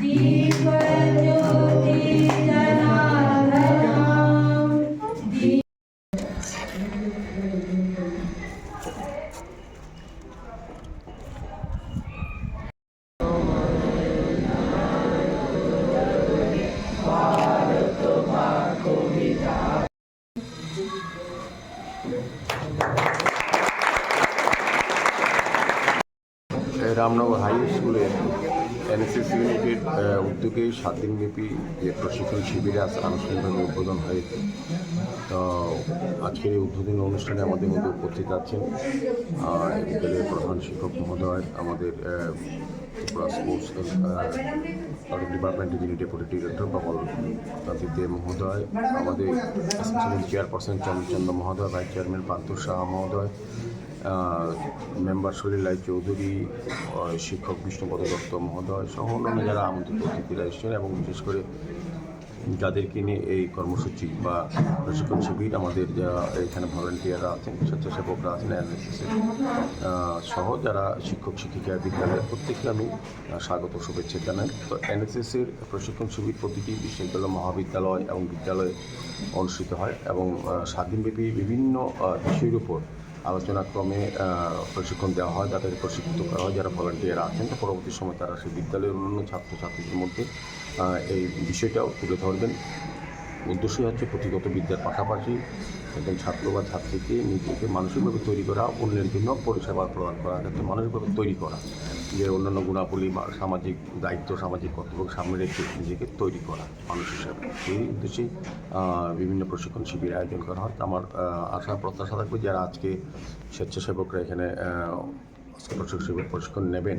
Deeper, Ramnagar high স্কুলে NSS ইউনিটের উদ্যোগে সাত দিনব্যাপী যে প্রশিক্ষণ শিবিরে আজ আনুষ্ঠানিকভাবে উদ্বোধন হয়েছে। তো আজকের এই উদ্বোধনী অনুষ্ঠানে আমাদের মধ্যে উপস্থিত আছেন বিদ্যালয়ের প্রধান শিক্ষক মহোদয়, আমাদের স্পোর্টস ডিপার্টমেন্টের যিনি ডেপুটি ডিরেক্টর প্রকল দে মহোদয়, আমাদের চেয়ারপারসন চন্দ্রচন্দ্র মহোদয়, ভাইস চেয়ারম্যান পান্তুর শাহ মহোদয় মেম্বার শরীর রায় চৌধুরী শিক্ষক বিষ্ণুপদ দত্ত মহোদয় সহ অন্যান্য যারা আমন্ত্রিত অতিথিরা এসেছেন এবং বিশেষ করে যাদেরকে নিয়ে এই কর্মসূচি বা প্রশিক্ষণ শিবির আমাদের যারা এখানে ভলেন্টিয়াররা আছেন, স্বেচ্ছাসেবকরা আছেন এনএসএসের সহ যারা শিক্ষক, শিক্ষিকা বিদ্যালয়ের প্রত্যেককে আমি স্বাগত, শুভেচ্ছা জানাই। তো এনএসএসের প্রশিক্ষণ শিবির প্রতিটি বিশ্ববিদ্যালয়, মহাবিদ্যালয় এবং বিদ্যালয়ে অনুষ্ঠিত হয় এবং দিনব্যাপী বিভিন্ন বিষয়ের উপর আলোচনাক্রমে প্রশিক্ষণ দেওয়া হয়, তাদের প্রশিক্ষিত করা হয়, যারা ভলান্টিয়ার আছেন। তো পরবর্তী সময় তারা সেই বিদ্যালয়ের অন্যান্য ছাত্রছাত্রীদের মধ্যে এই বিষয়টাও তুলে ধরবেন। উদ্দেশ্যই হচ্ছে পুঁথিগত বিদ্যার পাশাপাশি একজন ছাত্র বা ছাত্রীকে নিজেকে মানসিকভাবে তৈরি করা, অন্যের জন্য পরিষেবা প্রদান করা, যাতে মানসিকভাবে তৈরি করা। যে অন্যান্য গুণাবলী সামাজিক দায়িত্ব সামাজিক কর্তব্য সামনে রেখে নিজেকে তৈরি করা মানুষ হিসাবে। সেই উদ্দেশ্যেই আহ, বিভিন্ন প্রশিক্ষণ শিবির আয়োজন করা হয়। আমার আশা প্রত্যাশা থাকবে যারা আজকে স্বেচ্ছাসেবকরা এখানে প্রশিক্ষণ প্রশিক্ষণ নেবেন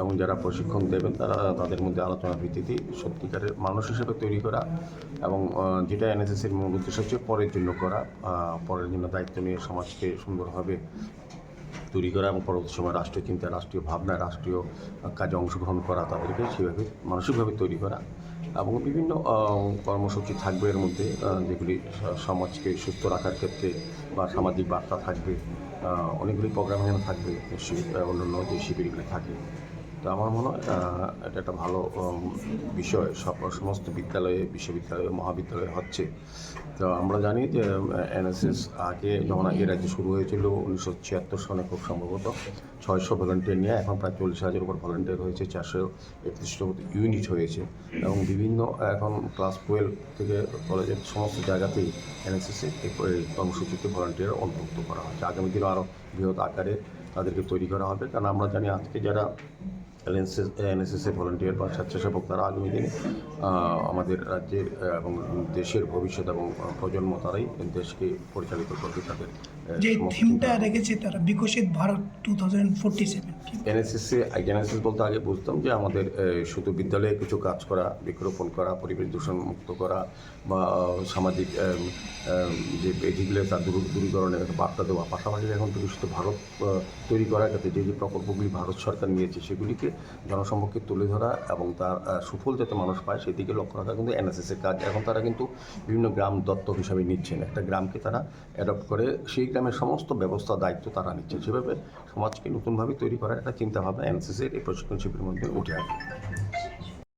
এবং যারা প্রশিক্ষণ দেবেন তারা তাদের মধ্যে আলোচনা ভিত্তিতে সত্যিকারের মানুষ হিসেবে তৈরি করা এবং যেটা এনএসএসের মূল উদ্দেশ্য হচ্ছে পরের জন্য করা পরের জন্য দায়িত্ব নিয়ে সমাজকে সুন্দরভাবে তৈরি করা এবং পরবর্তী সময় রাষ্ট্রীয় চিন্তা, রাষ্ট্রীয় ভাবনা, রাষ্ট্রীয় কাজে অংশগ্রহণ করা তাদেরকে সেভাবে, মানসিকভাবে তৈরি করা এবং বিভিন্ন কর্মসূচি থাকবে এর মধ্যে যেগুলি সমাজকে সুস্থ রাখার ক্ষেত্রে বা সামাজিক বার্তা থাকবে অনেকগুলি প্রোগ্রাম এখানে থাকবে অন্যান্য যে শিবিরগুলি থাকে। তো আমার মনে হয় এটা একটা ভালো বিষয়। সব, সমস্ত বিদ্যালয়ে, বিশ্ববিদ্যালয়ে, মহাবিদ্যালয়ে হচ্ছে। তো আমরা জানি যে এনএসএস আগে যখন এ রাজ্যে শুরু হয়েছিল, উনিশশো ছিয়াত্তর সনে খুব সম্ভবত ছয়শো ভলেন্টিয়ার নিয়ে এখন প্রায় চল্লিশ হাজার উপর ভলেন্টিয়ার হয়েছে, চারশো একত্রিশটার মতো ইউনিট হয়েছে। এবং বিভিন্ন, এখন ক্লাস টুয়েলভ থেকে কলেজের সমস্ত জায়গাতেই এনএসএসে এই কর্মসূচিতে ভলেন্টিয়ার অন্তর্ভুক্ত করা হচ্ছে আগামী দিনে আরও বৃহৎ আকারে তাদেরকে তৈরি করা হবে। কারণ আমরা জানি আজকে যারা এনএসএস এনএসএসের ভলেন্টিয়ার বা স্বেচ্ছাসেবক তারা আগামী দিনে আমাদের রাজ্যের এবং দেশের ভবিষ্যৎ এবং প্রজন্ম তারাই দেশকে পরিচালিত করবে তাদের যে থিমটা রেখেছে তারা বিকশিত Bharat two thousand forty seven এনএসএসে NSS বলতে আগে বুঝতাম যে আমাদের শুধু বিদ্যালয়ে কিছু কাজ করা, বৃক্ষরোপণ করা, পরিবেশ দূষণ মুক্ত করা বা, সামাজিক যে এদিকগুলো তার দূর, দূরীকরণের একটা বার্তা দেওয়া। পাশাপাশি এখন বিকশিত ভারত তৈরি করার ক্ষেত্রে যে যে প্রকল্পগুলি ভারত সরকার নিয়েছে সেগুলিকে জনসম্মুখে তুলে ধরা এবং তার সুফল যাতে মানুষ পায় সেদিকে লক্ষ্য রাখা কিন্তু এনএসএসের কাজ। এখন তারা কিন্তু বিভিন্ন গ্রাম দত্তক হিসাবে নিচ্ছেন। একটা গ্রামকে তারা অ্যাডপ্ট করে, সেই গ্রামের সমস্ত ব্যবস্থা, দায়িত্ব তারা নিচ্ছে সেভাবে সমাজকে নতুনভাবে তৈরি করার একটা চিন্তাভাবনা এনসিসির এই প্রশিক্ষণ শিবিরের মধ্যে উঠে আসে।